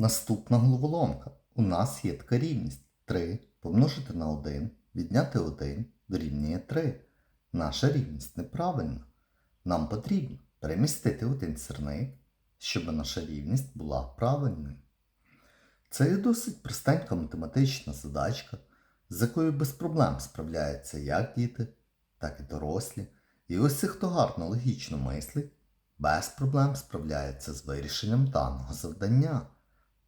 Наступна головоломка. У нас є така рівність 3 помножити на 1, відняти 1 дорівнює 3. Наша рівність неправильна. Нам потрібно перемістити один сірник, щоб наша рівність була правильною. Це є досить простенька математична задачка, з якою без проблем справляються як діти, так і дорослі. І ось ці, хто гарно логічно мислить, без проблем справляється з вирішенням даного завдання.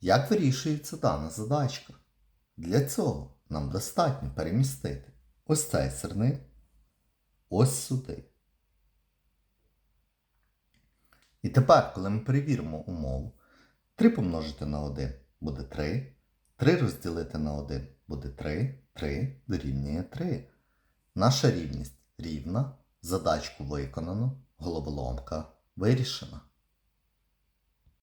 Як вирішується дана задачка? Для цього нам достатньо перемістити ось цей сирник ось сюди. І тепер, коли ми перевіримо умову, 3 помножити на 1 буде 3, 3 розділити на 1 буде 3, 3 дорівнює 3. Наша рівність рівна, задачку виконано, головоломка вирішена.